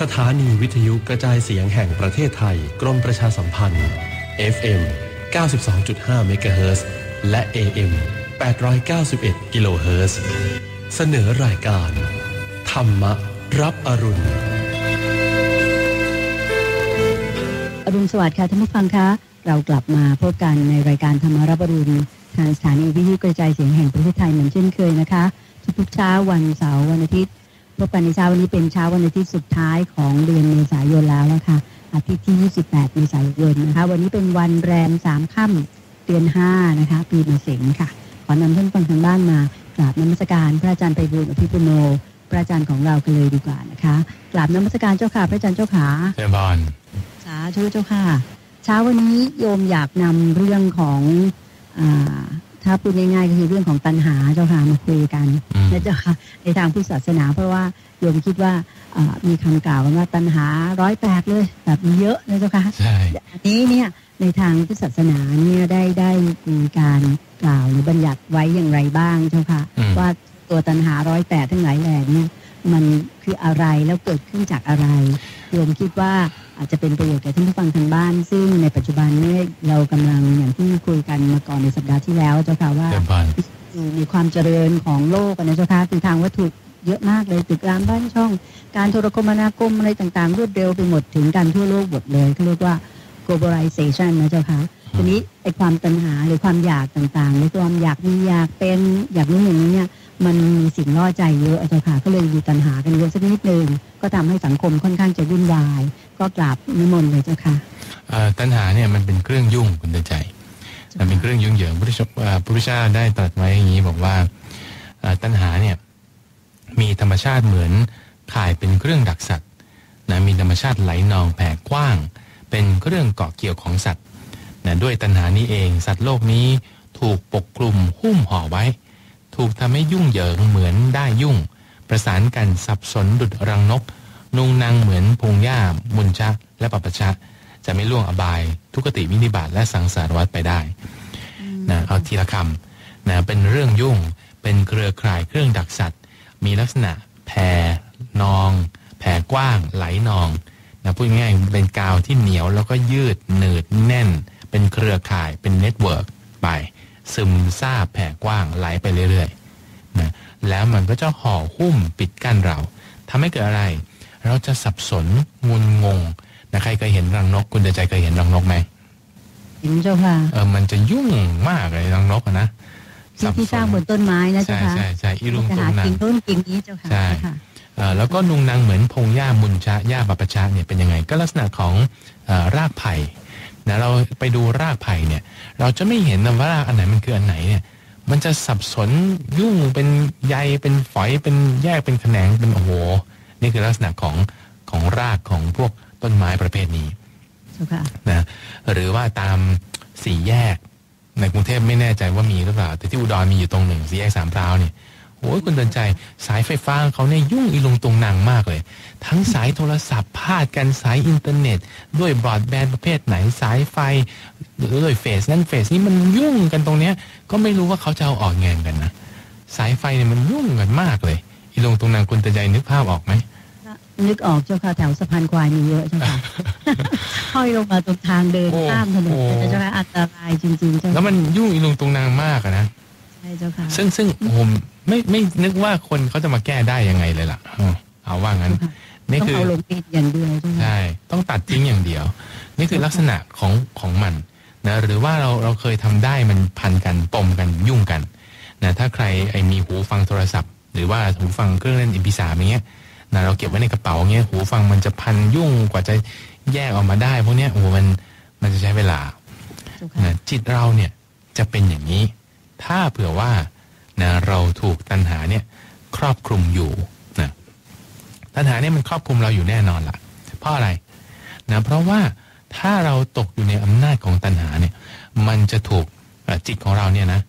สถานีวิทยุกระจายเสียงแห่งประเทศไทย กรมประชาสัมพันธ์ FM 92.5เมกะเฮิรตซ์และ AM 891กิโลเฮิรตซ์เสนอรายการ ธรรมรับอรุณ อรุณสวัสดิ์ค่ะท่านผู้ฟังคะ เรากลับมาพบกันในรายการธรรมารับอรุณ ทางสถานีวิทยุกระจายเสียงแห่งประเทศไทยเหมือนเช่นเคยนะคะ ทุกๆเช้าวันเสาร์วันอาทิตย์ พบกันในเช้าวันนี้เป็นเช้าวันอาทิตย์สุดท้ายของเดือนเมษายนแล้วนะคะอาทิตย์ที่ 28 เมษายนนะคะ วันนี้เป็นวันแรมสามค่ำเดือน 5 นะคะ ปีมะเสงค่ะ ขอนำท่านฟังทางบ้านมากราบนมัสการพระอาจารย์ไพบูลย์อภิปุโน พระอาจารย์ของเรากันเลยดีกว่านะคะกราบนมัสการเจ้าค่ะ พระอาจารย์เจ้าขาเจริญพรสาธุเจ้าค่ะ เช้าวันนี้โยมอยากนำเรื่องของอา ถ้าพูดง่ายๆก็คือเรื่องของตัณหาเจ้าค่ะมาคุยกันอืมนะเจ้าค่ะในทางพุทธศาสนา เพราะว่าโยมคิดว่าอ่ามีคำกล่าวกันว่าตัณหาร้อยแปดเลยแบบเยอะนะเจ้าค่ะใช่อันนี้เนี่ยในทางพุทธศาสนาเนี่ยได้ได้มีการกล่าวหรือบัญญัติไว้อย่างไรบ้างเจ้าค่ะอืมว่าตัวตัณหาร้อยแปดทั้งหลายแหล่เนี่ยมันคืออะไรแล้วเกิดขึ้นจากอะไรโยมคิดว่า อาจจะเป็นประโยชน์แก่ท่านผู้ฟังทางบ้าน ซึ่งในปัจจุบันนี้เรากำลังอย่างที่คุยกันมาก่อนในสัปดาห์ที่แล้วเจ้าค่ะว่าเจริญพรมีความเจริญของโลกอะนะเจ้าค่ะคือทางวัตถุเยอะมากเลยตึกรามบ้านช่อง การโทรคมนาคมอะไรต่างๆ รวดเร็วไปหมดถึงกันทั่วโลกหมดเลยเขาเรียกว่า globalization นะเจ้าค่ะทีนี้ไอ้ความตัณหาหรือความอยากต่างๆหรือความอยากมีอยากเป็นอยากนู้นอย่างนี้เนี่ย มันมีสิ่งล่อใจเยอะอะเจ้าค่ะก็เลยมีตัณหากันเยอะสักนิดนึงก็ทำให้สังคมค่อนข้างจะวุ่นวาย ก็กราบนิมนต์เลยเจ้าค่ะเอ่อตัณหาเนี่ยมันเป็นเครื่องยุ่งคุณเตือนใจมันเป็นเครื่องยุ่งเหยิงพระพุทธเจ้าเอ่อพระพุทธเจ้าได้ตรัสไว้อย่างนี้บอกว่าเอ่อตัณหาเนี่ยมีธรรมชาติเหมือนข่ายเป็นเครื่องดักสัตว์นะมีธรรมชาติไหลนองแผ่กว้าง เป็นเครื่องเกาะเกี่ยวของสัตว์นะด้วยตัณหานี้เอง สัตว์โลกนี้ถูกปกคลุมหุ้มห่อไว้ ถูกทำให้ยุ่งเหยิงเหมือนได้ยุ่ง ประสานกันสับสนดุดรังนก นุงนางเหมือนพงหญ้ามุนชะ และปัปปะชะ จะไม่ล่วงอบาย ทุกติวินิบาตและสังสารวัฏไปได้นะเอาทีละคำนะเป็นเรื่องยุ่ง เป็นเครือข่ายเครื่องดักสัตว์ มีลักษณะแผ่นอง แผ่กว้าง ไหลนองนะพูดง่ายๆเป็นกาวที่เหนียวแล้วก็ยืดหนืดแน่น เป็นเครือข่ายเป็นเน็ตเวิร์กไป ซึมซาบแผ่กว้างไหลไปเรื่อยๆนะแล้วมันก็จะห่อหุ้มปิดกั้นเราทำให้เกิดอะไร เราจะสับสนงุนงงนะใครเคยเห็นรังนก คุณเดชใจเคยเห็นรังนกไหมเห็นเจ้าค่ะเออมันจะยุ่งมากเลยรังนกอะนะที่ที่สร้างบนต้นไม้นะเจ้าใช่ค่ะใช่ใช่อีลุงจะตุหางนางกิ่งต้นกิ่งนี้เจ้าค่ะใช่เจ้าค่ะเอ่อแล้วก็นุงนางเหมือนพงหญ้ามุนชะหญ้าบัปปะชะเนี่ยเป็นยังไง ก็ลักษณะของเอ่อรากไผ่ นะเราไปดูรากไผ่เนี่ย เราจะไม่เห็นนะว่ารากอันไหนมันคืออันไหนเนี่ย มันจะสับสนยุ่งเป็นใยเป็นฝอยเป็นแยกเป็นแขนงเป็นโอ้โหนี่คือลักษณะของของรากของพวกต้นไม้ประเภทนี้เจ้าค่ะนะหรือว่าตามสี่แยกในกรุงเทพไม่แน่ใจว่ามีหรือเปล่า แต่ที่อุดรมีอยู่ตรงหนึ่งสี่แยกสามพร้าวเนี่ย โอ้ยคุณเดินใจสายไฟฟ้าเขาเนี่ยยุ่งอีลงตรงนางมากเลย ทั้งสายโทรศัพท์พาดกันสายอินเทอร์เน็ต ด้วยบรอดแบนด์ประเภทไหนสายไฟหรือด้วยเฟสนั่นเฟสนี้มันยุ่งกันตรงเนี้ยก็ไม่รู้ว่าเขาจะเอาออกไงกันนะสายไฟเนี่ยมันยุ่งกันมากเลย อีลงตรงนางคุณเดินใจนึกภาพออกไหมนึกออกเจ้าค่ะแถวสะพานควายมีเยอะเจ้าค่ะห้อยลงมาตรงทางเดินโอ้ข้ามถนนโอ้เจ้าค่ะอันตรายจริงๆเจ้าแล้วมันยุ่งอีลงตรงนางมากอะนะใช่เจ้าค่ะซึ่งซึ่งผม ไม่ไม่นึกว่าคนเขาจะมาแก้ได้ยังไงเลยล่ะเอาเอาว่างั้นเจ้าค่ะนี่ต้องคือเอาลงติดอย่างเดียวเจ้าค่ะใช่ต้องตัดทิ้งอย่างเดียว นี่คือลักษณะของของมันนะหรือว่าเราเราเคยทำได้มันพันกันปมกันยุ่งกันนะถ้าใครไอมีหูฟังโทรศัพท์ หรือว่าหูฟังเครื่องเล่นอิมพีสามอย่างเงี้ยนะเราเก็บไว้ในกระเป๋าเงี้ยหูฟังมันจะพันยุ่งกว่าจะแยกออกมาได้พวกเนี้ยโอ้โหมันมันจะใช้เวลาเจ้าค่ะนะจิตเราเนี่ยจะเป็นอย่างนี้ ถ้าเผื่อว่า นะเราถูกตัณหาเนี่ยครอบคลุมอยู่นะตัณหาเนี่ยมันครอบคลุมเราอยู่แน่นอนละเพราะอะไรนะเพราะว่าถ้าเราตกอยู่ในอำนาจของตัณหาเนี่ยมันจะถูกจิตของเราเนี่ยนะ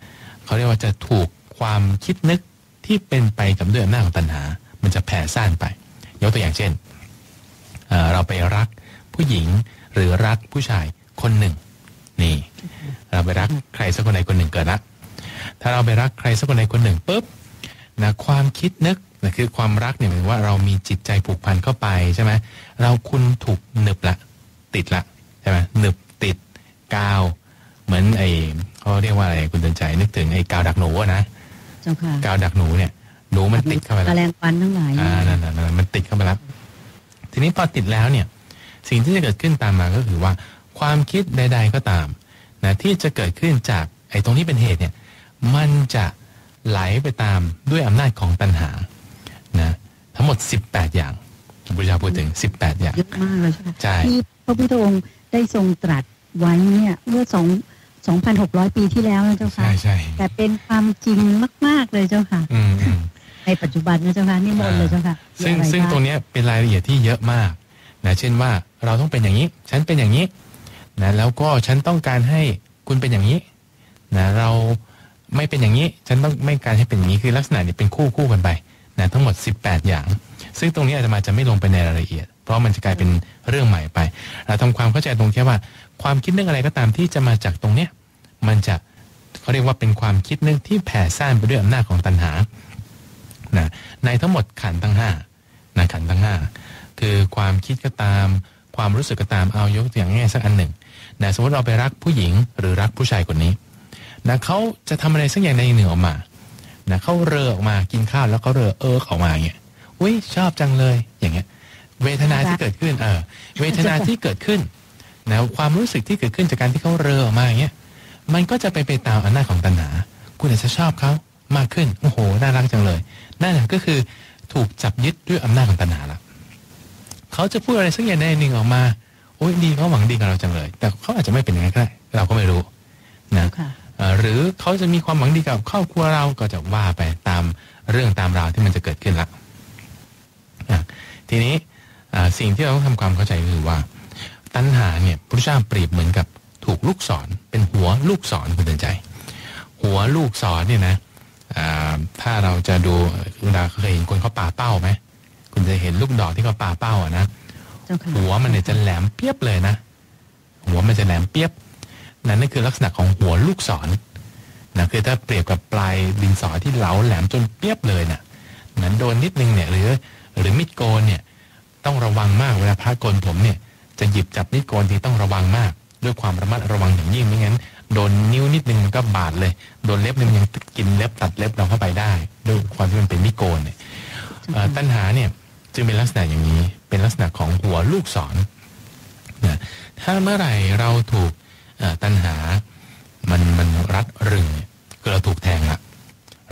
เขาเรียกว่าจะถูกความคิดนึกที่เป็นไปกับด้วยอำนาจของตัณหา มันจะแผ่ซ่านไป ยกตัวอย่างเช่นเเราไปรักผู้หญิงหรือรักผู้ชายคนหนึ่ง นี่ เราไปรักใครสักคนใดคนหนึ่งเกิดละ ถ้าเราไปรักใครสักคนใดคนหนึ่งปุ๊บนะความคิดนึกนะคือความรักเนี่ยหมายถึงว่าเรามีจิตใจผูกพันเข้าไปใช่ไหมเราคุณถูกหนึบละติดละใช่ไหมหนึบติดกาว เหมือนไอ้เขาเรียกว่าอะไรคุณเตือนใจนึกถึงไอ้กาวดักหนูอะนะเจ้าค่ะกาวดักหนูเนี่ยหนูมันติดเข้าไปแมแล้วลงวันทั้งหลายอ่านั่นน่ะนั่นน่ะมันติดเข้าไปแล้วทีนี้พอติดแล้วเนี่ย สิ่งที่จะเกิดขึ้นตามมาก็คือว่า ความคิดใด ๆก็ตามนะที่จะเกิดขึ้นจากไอ้ตรงนี้เป็นเหตุเนี่ย มันจะไหลไปตามด้วยอำนาจของตัณหานะทั้งหมด 18 อย่างพระพุทธเจ้าพูดถึง 18 อย่างเยอะมากเลยใช่ไหมใช่ที่พระพุทธองค์ได้ทรงตรัสไว้เนี่ยเมื่อสองสองพันหกร้อยปีที่แล้วนะเจ้าค่ะ ใช่ใช่แต่เป็นความจริงมาก ๆ เลยเจ้าค่ะอืมอืมในปัจจุบันนะเจ้าค่ะนี่มนต์เลยเจ้าค่ะ ซึ่งมีอะไรซึ่งบ้าตรงเนี้ยเป็นรายละเอียดที่เยอะมากนะเช่นว่าเราต้องเป็นอย่างนี้ ฉันเป็นอย่างนี้นะแล้วก็ฉันต้องการให้คุณเป็นอย่างนี้นะเรา ไม่เป็นอย่างนี้ ฉันต้องไม่การให้เป็นอย่างนี้คือลักษณะเนี่ยเป็นคู่คู่กันไปนะทั้งหมด 18 อย่าง ซึ่งตรงนี้อาจจะมาจะไม่ลงไปในรายละเอียด เพราะมันจะกลายเป็นเรื่องใหม่ไป เราทำความเข้าใจตรงแค่ว่า ความคิดเรื่องอะไรก็ตามที่จะมาจากตรงเนี้ยมันจะเขาเรียกว่าเป็นความคิดนึงที่แผ่ซ่านไปด้วยอำนาจของตัณหานะในทั้งหมดขันทั้งห้านะขันทั้งห้าคือความคิดก็ตาม ความรู้สึกก็ตามเอายกตัวอย่างง่ายสักอันหนึ่งนะสมมติเราไปรักผู้หญิงหรือรักผู้ชายคนนี้ นะเขาจะทำอะไรสักอย่างใดอย่างหนึ่งออกมานะเขาเรอออกมากินข้าวแล้วเขาเรอเอิกออกมาอย่างเงี้ยอุ้ยชอบจังเลยอย่างเงี้ย เวทนาที่เกิดขึ้นเออเวทนาที่เกิดขึ้นนะความรู้สึกที่เกิดขึ้นจากการที่เขาเรอออกมาอย่างเงี้ยมันก็จะไปไปตามอำนาจของตัณหา คุณอาจจะชอบเขามากขึ้นโอ้โหน่ารักจังเลยนั่นนะก็คือถูกจับยึดด้วยอำนาจของตัณหาละเขาจะพูดอะไรสักอย่างใดหนึ่งออกมาโอ้ยดีเขาหวังดีกับเราจังเลย แต่เขาอาจจะไม่เป็นอย่างนั้นก็ได้เราก็ไม่รู้นะ หรือเขาจะมีความหวังดีกับครอบครัวเราก็จะว่าไปตามเรื่องตามราวที่มันจะเกิดขึ้นละอะทีนี้อ่าสิ่งที่เราต้องทำความเข้าใจก็คือว่า ตัณหาเนี่ยพระเจ้าเปรียบเหมือนกับถูกลูกศรเป็นหัวลูกศรคุณเตือนใจ หัวลูกศรเนี่ยนะอ่าถ้าเราจะดูเวลาเคยเห็นคนเขาป่าเป้าไหมคุณจะเห็นลูกดอกที่เขาป่าเป้าอะนะเจ้าค่ะหัวมันเนี่ยจะแหลมเปียบเลยนะ หัวมันจะแหลมเปียบ นั่นนั่นคือลักษณะของหัวลูกศรนะคือถ้าเปรียบกับปลายดินสอที่เหลาแหลมจนเปียบเลยนะ่ะนั้นโดนนิดนึงเนี่ยหรือหรือมิดโกนเนี่ยต้องระวังมากเวลาพระโกนผมเนี่ยจะหยิบจับมิดโกนที่ต้องระวังมาก ด้วยความระมัดระวังอย่างยิ่งไม่งั้นโดนนิ้วนิดนึงมันก็บาดเลย โดนเล็บนึงยังกินเล็บตัดเล็บเราเข้าไปได้ด้วยความที่มันเป็นมิดโกนเนี่ยตัณหาเนี่ยจึงเป็นลักษณะอย่างนี้ เป็นลักษณะของหัวลูกศรนะถ้าเมื่อไหร่เราถูก ตัณหา มันมันรัดรึงเนี่ยคือเราถูกแทงละ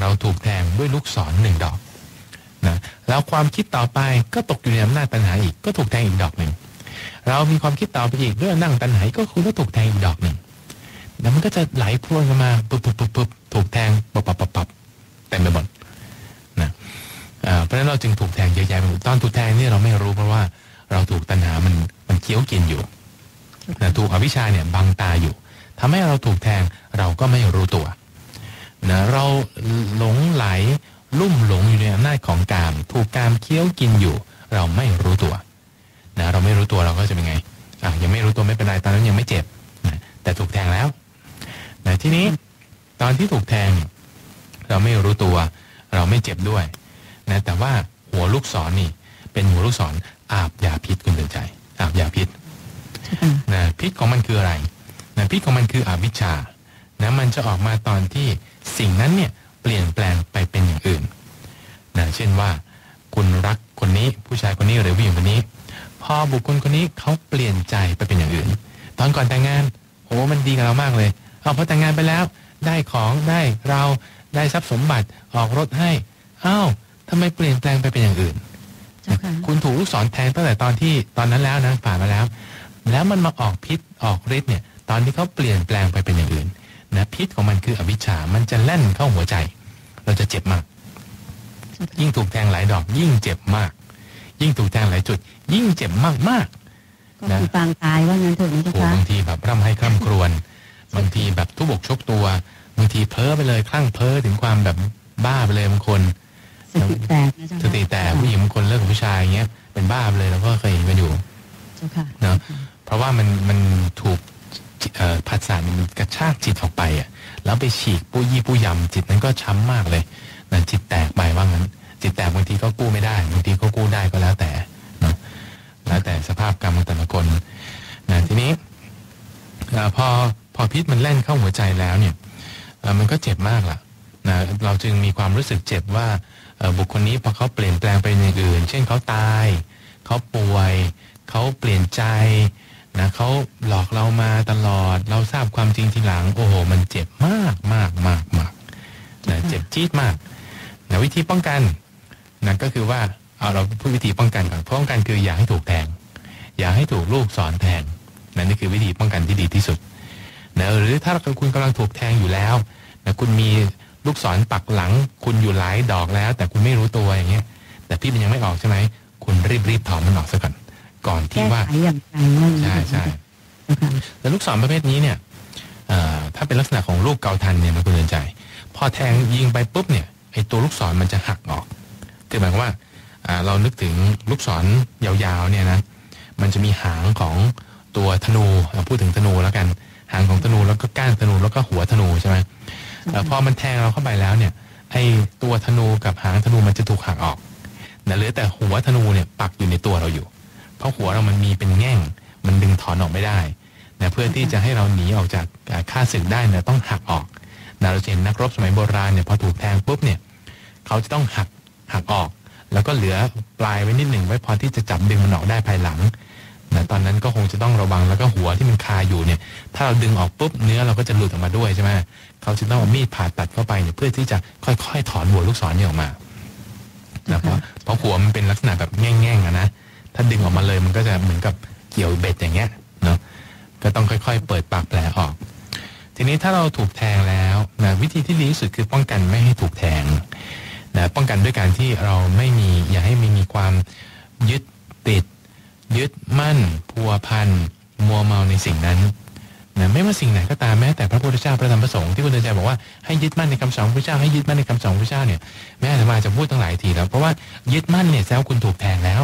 เราถูกแทงด้วยลูกศรหนึ่งดอกนะแล้วความคิดต่อไปก็ตกอยู่ในอำนาจตัณหาอีกก็ถูกแทงอีกดอกหนึ่งเรามีความคิดต่อไปอีกด้วยอนาจของตัณหาก็คุณก็ถูกแทงอีกดอกหนึ่งแล้วมันก็จะไหลพรวนกันมาปุ๊บปุ๊บปุ๊บปุ๊บถูกแทงปับปับปับปับเต็มไปหมดนะเพราะฉะนั้นเราจึงถูกแทงเยอะแยะไปหมดตอนถูกแทงนี่เราไม่รู้เพราะว่าเราถูกตัณหามันมันเคี้ยวกินอยู่ นะถูกอวิชชาเนี่ยบังตาอยู่ทำให้เราถูกแทงเราก็ไม่รู้ตัวนะเราหลงไหลลุ่มหลงอยู่ในอำนาจของกาม ถูกกามเคี้ยวกินอยู่ เราไม่รู้ตัวนะเราไม่รู้ตัวเราก็จะเป็นไงอะยังไม่รู้ตัวไม่เป็นไรตอนนั้นยังไม่เจ็บนะแต่ถูกแทงแล้วนะทีนี้ตอนที่ถูกแทง เราไม่รู้ตัว เราไม่เจ็บด้วยนะแต่ว่าหัวลูกศรนี่ เป็นหัวลูกศรอาบยาพิษคุณเตือนใจ อาบยาพิษ นะพิษของมันคืออะไรนะพิษของมันคืออวิชชานะมันจะออกมาตอนที่สิ่งนั้นเนี่ยเปลี่ยนแปลงไปเป็นอย่างอื่นนะเช่นว่า คุณรักคนนี้ผู้ชายคนนี้หรือผู้หญิงคนนี้ พอบุคคลคนนี้เขาเปลี่ยนใจไปเป็นอย่างอื่น ตอนก่อนแต่งงานโอ้มันดีกับเรามากเลยเอาพอแต่งงานไปแล้ว ได้ของได้เราได้ทรัพย์สมบัติออกรถให้อ้าวทำไมเปลี่ยนแปลงไปเป็นอย่างอื่นเจ้าค่ะคุณถูกลูกศรแทงตั้งแต่ตอนที่ตอนนั้นแล้วนะผ่านมาแล้ว แล้วมันมาออกพิษออกฤทธิ์เนี่ยตอนที่เขาเปลี่ยนแปลงไปเป็นอย่างอื่นนะพิษของมันคืออวิชชา มันจะแล่นเข้าหัวใจ เราจะเจ็บมากเจ้าค่ะยิ่งถูกแทงหลายดอก ยิ่งเจ็บมาก ยิ่งถูกแทงหลายจุด ยิ่งเจ็บมากมากก็คือปางตายว่างั้นเถอะนะๆเจ้าโอ้ค่ะบางทีแบบร่ำให้คร่ำครวญบางทีแบบทุบอกชกตัวบางทีเพ้อไปเลยคลั่งเพ้อถึงความแบบบ้าไปเลยบางคนสติแตกนะเจ้าสค่ะติแต่ผู้หญิงบางคนเลิกกับผู้ชายอย่างเงี้ยเป็นบ้าไปเลยเราก็เคยเห็นกันอยู่เจ้าค่ะ เพราะว่ามันมันถูกผัสสะมันกระชากจิตออกไปอะ แล้วไปฉีกปุยยี่ปุยยำจิตนั้นก็ช้ำมากเลยนะจิตแตกไปว่างั้น จิตแตกบางทีก็กู้ไม่ได้บางทีก็กู้ได้ก็แล้วแต่นะแล้วแต่สภาพกรรมของแต่ละคนนะทีนี้พอพอพิษมันแล่นเข้าหัวใจแล้วเนี่ยมันก็เจ็บมากล่ะนะเราจึงมีความรู้สึกเจ็บว่าบุคคลนี้พอเขาเปลี่ยนแปลงไปอย่างอื่น เช่นเขาตาย เขาป่วย เขาเปลี่ยนใจ นะเขาหลอกเรามาตลอด เราทราบความจริงทีหลัง โอ้โห มันเจ็บมากมากมากมากนะเจ็บจี๊ดมากนะวิธีป้องกันนะก็คือว่าเอาเราพูดวิธีป้องกันก่อนป้องกันคืออย่าให้ถูกแทงอย่าให้ถูกลูกสอนแทงนั่นนี่คือวิธีป้องกันที่ดีที่สุดนะหรือถ้าคุณกำลังถูกแทงอยู่แล้วนะคุณมีลูกศรปักหลัง คุณอยู่หลายดอกแล้ว แต่คุณไม่รู้ตัวอย่างเงี้ยแต่พี่มันยังไม่ออกใช่ไหมคุณรีบรีบถอนมันออกซะก่อน ก่อนที่แก้ว่าไขอย่างไรว่าอย่างใช่นี้ใช่เจ้าค่ะแต่ลูกศรประเภทนี้เนี่ยเอ่อถ้าเป็นลักษณะของลูกเกาทันเนี่ยมันคุณเดินใจ พอแทงยิงไปปุ๊บเนี่ยไอตัวลูกศรมันจะหักออกคือหมายความว่าอ่าเรานึกถึงลูกศรยาวๆเนี่ยนะมันจะมีหางของตัวธนูเราพูดถึงธนูแล้วกัน หางของธนูแล้วก็ก้านธนูแล้วก็หัวธนูใช่ไหมเอ่อพอมันแทงเราเข้าไปแล้วเนี่ยไอตัวธนูกับหางธนูมันจะถูกหักออกนะเหลือแต่หัวธนูเนี่ยปักอยู่ในตัวเราอยู่ เพราะหัวเรามันมีเป็นแง่ง มันดึงถอนออกไม่ได้นะเพื่อที่จะให้เราหนีออกจากค่าศึกได้เนี่ยต้องหักออกนะเราจะเห็นนักรบสมัยโบราณเนี่ยพอถูกแทงปุ๊บเนี่ยเขาจะต้องหักหักออก แล้วก็เหลือปลายไว้นิดหนึ่งไว้พอที่จะจับดึงมันออกได้ภายหลังนะตอนนั้นก็คงจะต้องระวังแล้วก็หัวที่มันคาอยู่เนี่ย ถ้าเราดึงออกปุ๊บเนื้อเราก็จะหลุดออกมาด้วยใช่ไหมเขาจะต้องเอามีดผ่าตัดเข้าไปเนี่ยเพื่อที่จะค่อยๆ ถอนหัวลูกศรนี่ออกมานะเพราะเพราะหัวมันเป็นลักษณะแบบแง่งๆนะ ถ้าดึงออกมาเลยมันก็จะเหมือนกับเกี่ยวเบ็ดอย่างเงี้ยเนาะก็ต้องค่อย ๆ เปิดปากแผลออก ทีนี้ถ้าเราถูกแทงแล้วนะวิธีที่ดีที่สุดคือป้องกันไม่ให้ถูกแทงนะป้องกันด้วยการที่เราไม่มีอย่าให้มีมีความยึดติด ยึดมั่น พัวพันมัวเมาในสิ่งนั้นนะไม่ว่าสิ่งไหนก็ตามแม้แต่พระพุทธเจ้าพระธรรมพระสงฆ์ที่คุณเดินใจบอกว่าให้ยึดมั่นในคำสอนพระพุทธเจ้าให้ยึดมั่นในคำสอนพระพุทธเจ้าเนี่ยแม้อาตมาจะพูดตั้งหลายทีแล้วเพราะว่ายึดมั่นเนี่ยแสดงว่าคุณถูกแทงแล้ว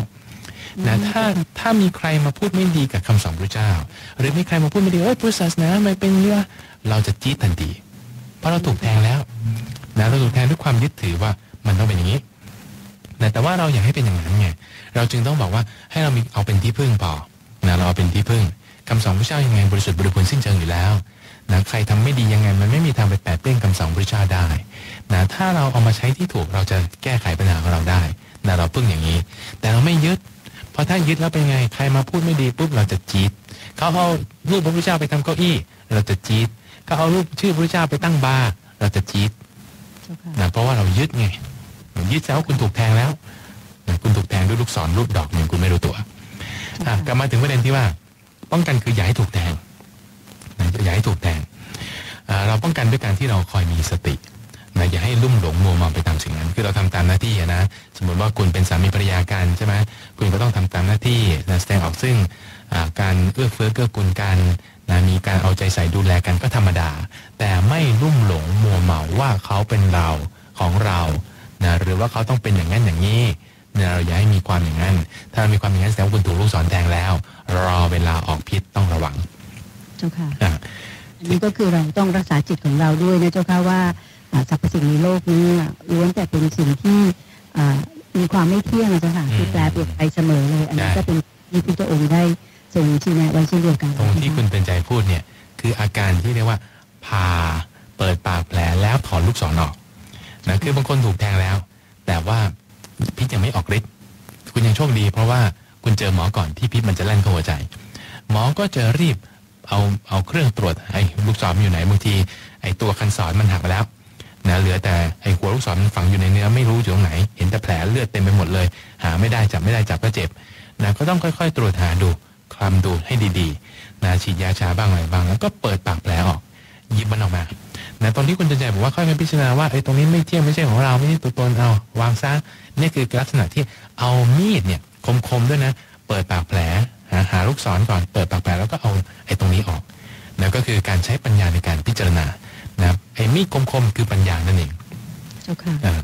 นะถ้าถ้ามีใครมาพูดไม่ดีกับคำสอนพระเจ้า หรือมีใครมาพูดไม่ดีเอ้ยพุทธศาสนาไม่เป็นเนื้อเราจะจี๊ดทันทีเพราะเราถูกแทงแล้วนะเราถูกแทงด้วยความยึดถือว่ามันต้องเป็นอย่างนี้นะแต่ว่าเราอยากให้เป็นอย่างนั้นไงเราจึงต้องบอกว่าให้เรามีเอาเป็นที่พึ่งพอนะเราเอาเป็นที่พึ่งคำสอนพระเจ้ายังไงบริสุทธิ์บริบูรณ์สิ้นเชิงอยู่แล้วนะใครทำไม่ดียังไงมันไม่มีทางไปแปดเปลื้องคำสอนพระเจ้าได้นะถ้าเราเอามาใช้ที่ถูกเราจะแก้ไขปัญหาของเราได้นะเราพึ่งอย่างนี้ แต่เราไม่ยึด อถ้ายึดแล้วเป็นไง ใครมาพูดไม่ดีปุ๊บเราจะจี๊ดเขาเอารูปพระพุทธเจ้าไปทำเก้าอี้ เราจะจี๊ดเขาเอารูปชื่อพระพุทธเจ้าไปตั้งบาร์เราจะจี๊ดเจ้าค่ะนะเพราะว่าเรายึดไงยึดแล้วาคุณถูกแทงแล้วนะคุณถูกแทงด้วยลูกศรลูกดอกหนึ่งคุณไม่รู้ตัวอะกลับมาถึงประเด็นที่ว่า ป้องกันคืออย่าให้ถูกแทงนะอย่าให้ถูกแทงอ่าเราป้องกันด้วยการที่เราคอยมีสติ นะอย่าให้ลุ่มหลงมัวเมาไปตามสิ่งนั้น คือเราทำตามหน้าที่อะนะ สมมติว่าคุณเป็นสามีภรรยากันใช่ไหมคุณก็ต้องทำตามหน้าที่นะแสดงออกซึ่งอ่าการเอื้อเฟื้อเกื้อกูลกันนะมีการเอาใจใส่ดูแลกันก็ธรรมดา แต่ไม่ลุ่มหลงมัวเมาว่าเขาเป็นเราของเรานะหรือว่าเขาต้องเป็นอย่างนั้นอย่างนี้นะเราอย่าให้มีความอย่างนั้น ถ้าเรามีความอย่างนั้นแสดงว่าคุณถูกลูกศรแทงแล้ว รอเวลาออกพิษต้องระวัง เจ้าค่ะอะอันนี้ก็คือเราต้องรักษาจิตของเราด้วยนะเจ้าค่ะว่าอ่า สรรพสิ่งในโลกนี้ล้วนแต่เป็นสิ่งที่อ่ามีความไม่เที่ยงนะเจ้าค่ะคือแปรเปลี่ยนไปเสมอเลย อันนี้ก็เป็นที่พระเจ้าองค์ได้ทรงชี้แนะไว้เช่นเดียวกันตรงที่คุณเป็นใจพูดเนี่ยคืออาการที่เรียกว่าพาเปิดปากแผลแล้วถอนลูกศรออกนะคือบางคนถูกแทงแล้ว แต่ว่าพิษยังไม่ออกฤทธิ์คุณยังโชคดี เพราะว่าคุณเจอหมอก่อนที่พิษมันจะแล่นเข้าหัวใจ หมอก็จะรีบเอาเอาเครื่องตรวจไอ้ลูกศรมันอยู่ไหนบางทีไอ้ตัวคันศรมันหักไปแล้ว นะเหลือแต่ไอ้หัวลูกศรมันฝังอยู่ในเนื้อไม่รู้อยู่ตรงไหน เห็นแต่แผลเลือดเต็มไปหมดเลย หาไม่ได้จับไม่ได้จับก็เจ็บนะก็ต้องค่อย ๆ ตรวจหาดูคลำดูให้ดีๆนะฉีดยาชาบ้างอะไรบ้าง แล้วก็เปิดปากแผลออกยิบมันออกมานะตอนที่คุณจะใจบอกว่าค่อยๆพิจารณาว่าไอ้ตรงนี้ไม่เที่ยงไม่ใช่ของเราไม่ใช่ตัวตนเอาวางซะนี่คือลักษณะที่เอามีดเนี่ยคมๆด้วยนะ เปิดปากแผลหาหาลูกศรก่อนเปิดปากแผลแล้วก็เอาไอ้ตรงนี้ออกนะก็คือการใช้ปัญญาในการพิจารณา นะไอ้มีดคมๆคือปัญญานั่นเองเจ้าค่ะเอ่อ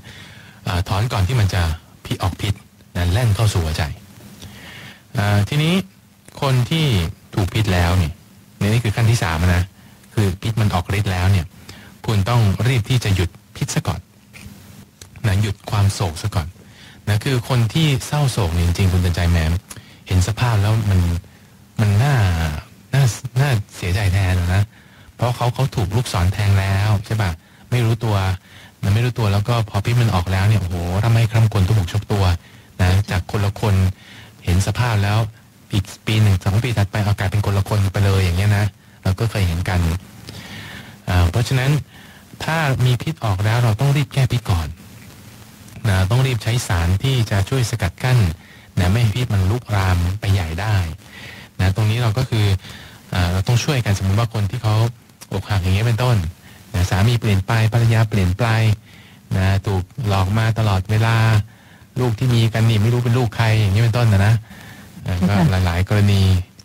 เอ่อถอนก่อนที่มันจะพิออกพิษนะแล่นเข้าสู่หัวใจเอ่อทีนี้คนที่ถูกพิษแล้วเนี่ยนี่คือขั้นที่สามนะคือพิษมันออกฤทธิ์แล้วเนี่ยคุณต้องรีบที่จะหยุดพิษซะก่อนนะหยุดความโศกซะก่อนนะคือคนที่เศร้าโศกเนี่ยจริงๆคุณเตือนใจแหมเห็นสภาพแล้วมันมันน่าน่าน่าเสียใจแทนนะ เพราะเขาเขาถูกลูกศรแทงแล้วใช่ป่ะไม่รู้ตัวนะไม่รู้ตัวแล้วก็พอพิษมันออกแล้วเนี่ยโอ้โหทำให้คร่ำกลทุกอกชกตัวนะจากคนละคนเห็นสภาพแล้วอีกปีหนึ่งสองปีถัดไปอากายเป็นคนละคนไปเลยอย่างเงี้ยนะเราก็เคยเห็นกันอ่าเพราะฉะนั้นถ้ามีพิษออกแล้วเราต้องรีบแก้พิษก่อนนะต้องรีบใช้สารที่จะช่วยสกัดกั้นนะไม่ให้พิษมันลุกรามไปใหญ่ได้นะตรงนี้เราก็คืออาเราต้องช่วยกันสมมติว่าคนที่เขา อกหักอย่างเงี้ยเป็นต้นนะสามีเปลี่ยนไปภรรยาเปลี่ยนไปนะถูกหลอกมาตลอดเวลาลูกที่มีกันนี่ไม่รู้เป็นลูกใครอย่างเงี้ยเป็นต้นนะนะอ่าก็หลายๆ กรณี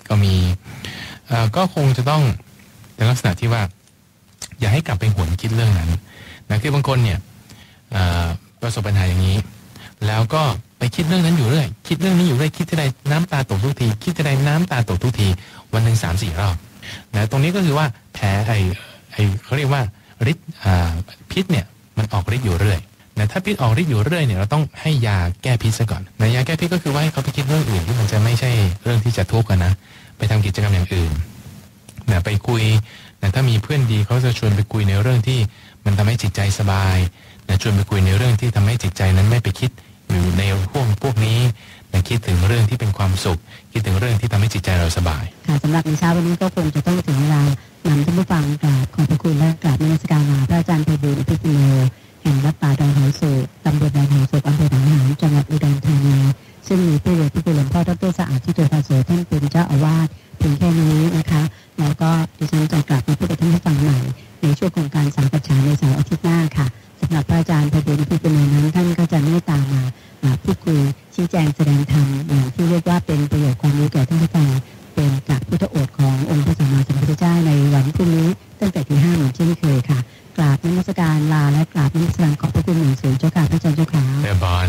ก็มีเอ่อก็คงจะต้องในลักษณะที่ว่า อย่าให้กลับไปหวนคิดเรื่องนั้นนะคือบางคนเนี่ยเอ่อประสบปัญหาอย่างนี้ แล้วก็ไปคิดเรื่องนั้นอยู่เรื่อยคิดเรื่องนี้อยู่เรื่อยคิดที่ใดน้ำตาตกทุกที คิดที่ใดน้ำตาตกทุกที วันหนึ่งสามสี่รอบนะตรงนี้ก็คือว่า แผลไอไอเขาเรียกว่าฤทธิ์พิษเนี่ยมันออกฤทธิ์อยู่เรื่อยนะถ้าพิษออกฤทธิ์อยู่เรื่อยเนี่ยเราต้องให้ยาแก้พิษซะก่อนนะยาแก้พิษก็คือว่าให้เขาไปคิดเรื่องอื่นที่มันจะไม่ใช่เรื่องที่จะทุกข์กันนะ ไปทำกิจกรรมอย่างอื่นนะไปคุยนะถ้ามีเพื่อนดีเขาจะชวนไปคุยในเรื่องที่มันทำให้จิตใจสบายนะชวนไปคุยในเรื่องที่ทำให้จิตใจนั้นไม่ไปคิดอยู่ในพวกพวกนี้ นะคิดถึงเรื่องที่เป็นความสุข คิดถึงเรื่องที่ทำให้จิตใจเราสบาย ค่ะสำหรับในเช้าวันนี้ก็คงจะต้องถึงเวลานำท่านผู้ฟังกราบขอบพระคุณและกราบนมัสการลาพระอาจารย์ไพบูลย์อภิโนแห่งวัดป่าดอนหอยโศกตำบลดอนหอยโศกอำเภอหนองหานจังหวัดอุดรธานีซึ่งมีผู้เรียนที่เป็นหลวงพ่อดรสะอาดที่ตัวพาโสท่านเป็นเจ้าอาวาสเพียงแค่นี้นะคะ แล้วก็ดิฉันจะกลับมาพูดกับท่านผู้ฟังใหม่ ในช่วงของการสังกัจฉาในเสาร์อาทิตย์หน้าค่ะสำหรับพระอาจารย์พบูลย์อภิปุโนนั้นท่านก็จะเมตตามาอ่าพูดคุยชี้แจงแสดงธรรมอย่างที่เรียกว่าเป็นประโยชน์ความรู้แก่ท่านผู้ฟังเป็นจากพุทธโอษขององค์พระสัมมาสัมพุทธเจ้าในวันพรุ่งนี้ตั้งแต่ที่ห้าเหมือนเช่นเคยค่ะกราบนมัสการลาและกราบนมัสการขอบพระคุณอย่งสูงเจ้าค่ะพระอาจารย์เจ้าขาเดบอล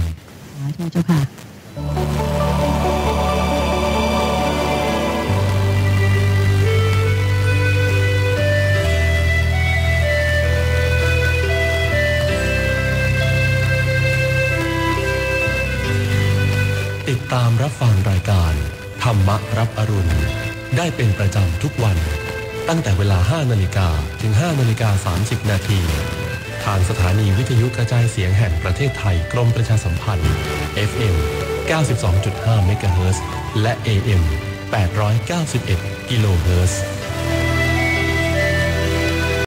ขอเจ้าค่ะ ตามรับฟังรายการ ธรรมรับอรุณ ได้เป็นประจำทุกวัน ตั้งแต่เวลา 5นาฬิกาถึง 5นาฬิกา30 นาที ทางสถานีวิทยุกระจายเสียงแห่งประเทศไทยกรมประชาสัมพันธ์ FM 92.5เมกะเฮิรตซ์และ AM 891 กิโลเฮิรตซ์